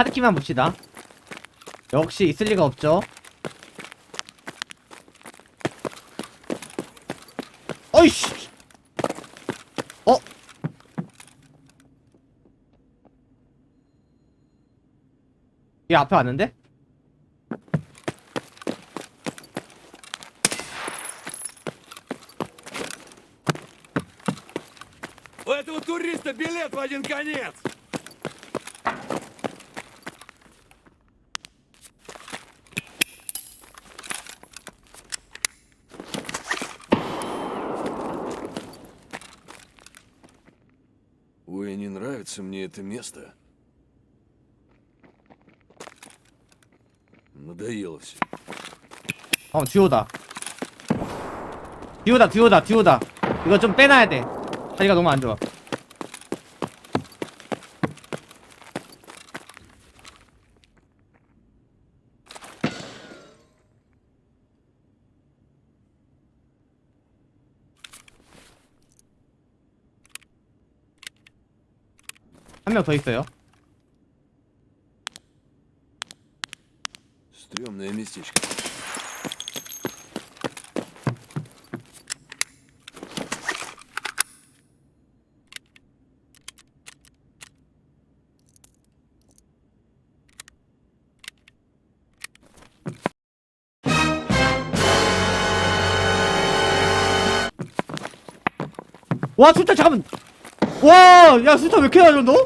하드키만 봅시다. 역시 있을 리가 없죠. 어이씨! 어? 얘 앞에 왔는데? У этого туриста билет в один конец! нравится мне это место. Надоело все. 어, 듀오다. 듀오다, 듀오다, 듀오다. 이거 좀 빼놔야 돼. 자리가 너무 안 좋아. 한 명 더 있어요. Стремное местечко. 와, 숫자 잠깐만. 와, 야, 숫자 왜 이렇게 낮아, 너?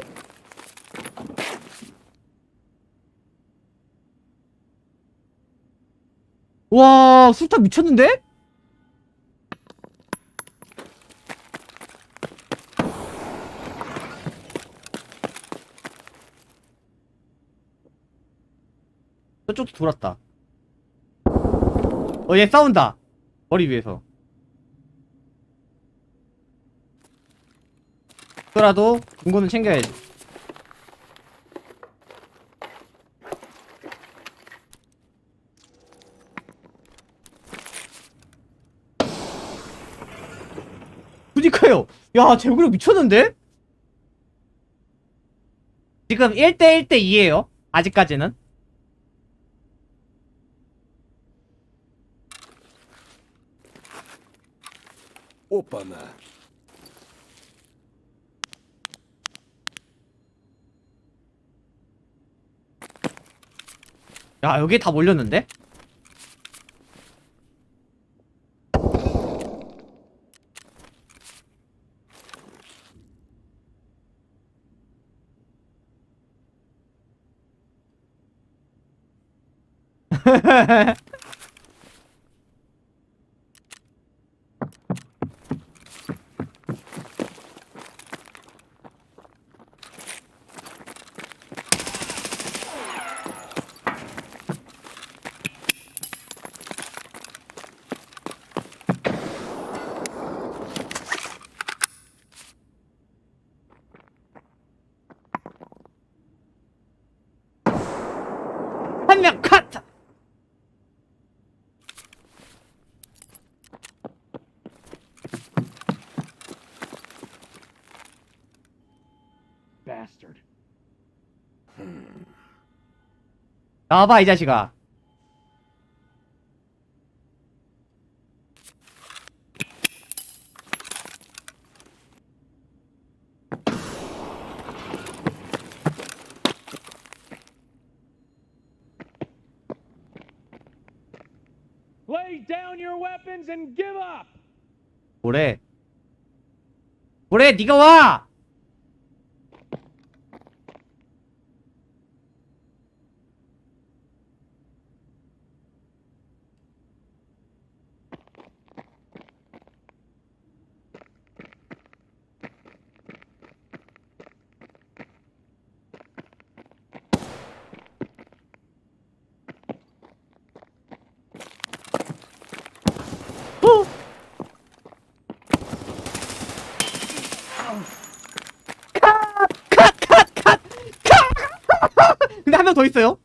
와, 숫자 미쳤는데? 저쪽도 돌았다. 어, 얘 싸운다. 머리 위에서. 더라도 중고는 챙겨야지. 그니까요. 야, 제구력 미쳤는데? 지금 1대1 대2예요. 아직까지는. 오빠나. 야, 여기 다 몰렸는데? 한명 컷! 나와봐, 이 자식아. Lay down your weapons and give up! 뭐래? 뭐래, 니가 와! 더 있어요.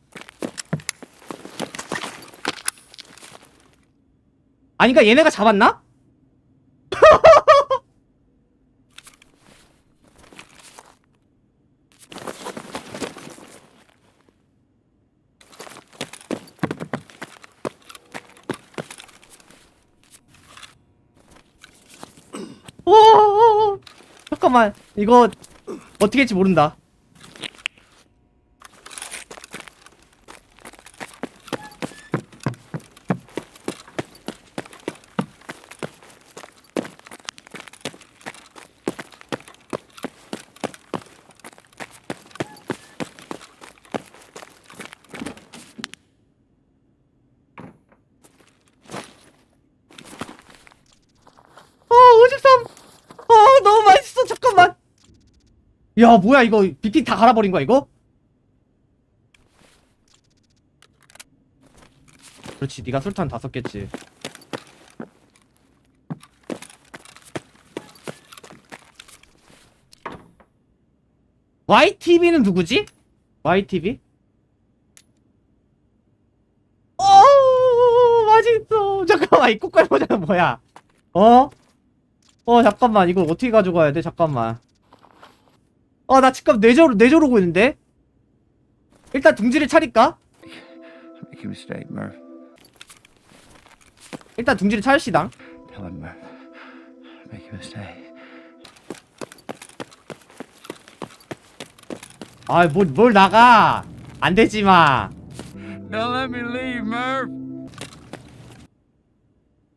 아니 그니까 얘네가 잡았나? 잠깐만 이거 어떻게 할지 모른다 야 뭐야 이거 BP 다 갈아버린 거야 이거? 그렇지 네가 술탄 다 썼겠지 YTV는 누구지? YTV? 어 맛있어 잠깐만 이 꽃갈 모자는 뭐야 어? 어 잠깐만 이걸 어떻게 가져가야 돼 잠깐만 어나 지금 뇌절 뇌절 오고 있는데 일단 둥지를 차릴까? Make a mistake, Murph. 일단 둥지를 차시당 Tell him, Murph. Make a mistake. 아 뭘 뭘 나가 안 되지 마 Don't let me leave, Murph.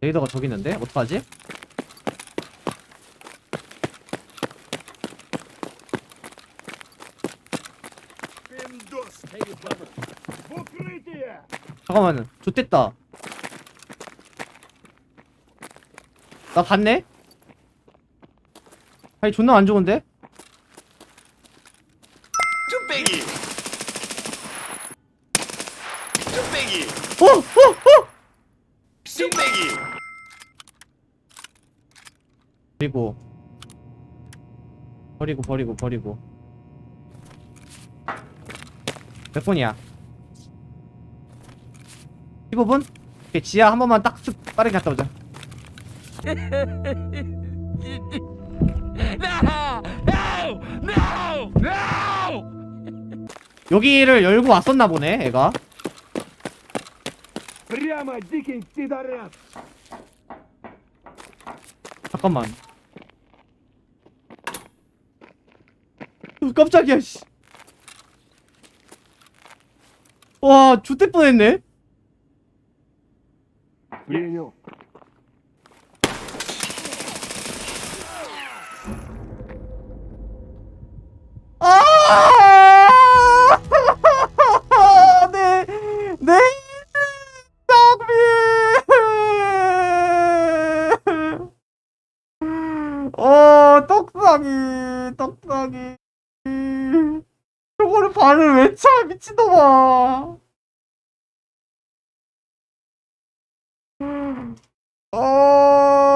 레이더가 저기 있는데 어떡하지? 잠깐만, 좋됐다. 나 봤네? 아니, 존나 안 좋은데? 쭈빼기! 쭈빼기! 어! 어? 어? 빼기, 그리고 버리고 버리고 버리고 몇 분이야? 15분? 오케이 지하 한 번만 딱 쓱 빠르게 갔다 오자 No! No! No! No! 여기를 열고 왔었나 보네 애가 Прямо, дикий пидорас! 잠깐만 으, 깜짝이야 씨. 와, 죽될 뻔했네. 불리뇨. 아! 내, 내, 떡비! 어, 떡상이, 떡상이. 저거를 발을 왜 차? 미친놈아. 아...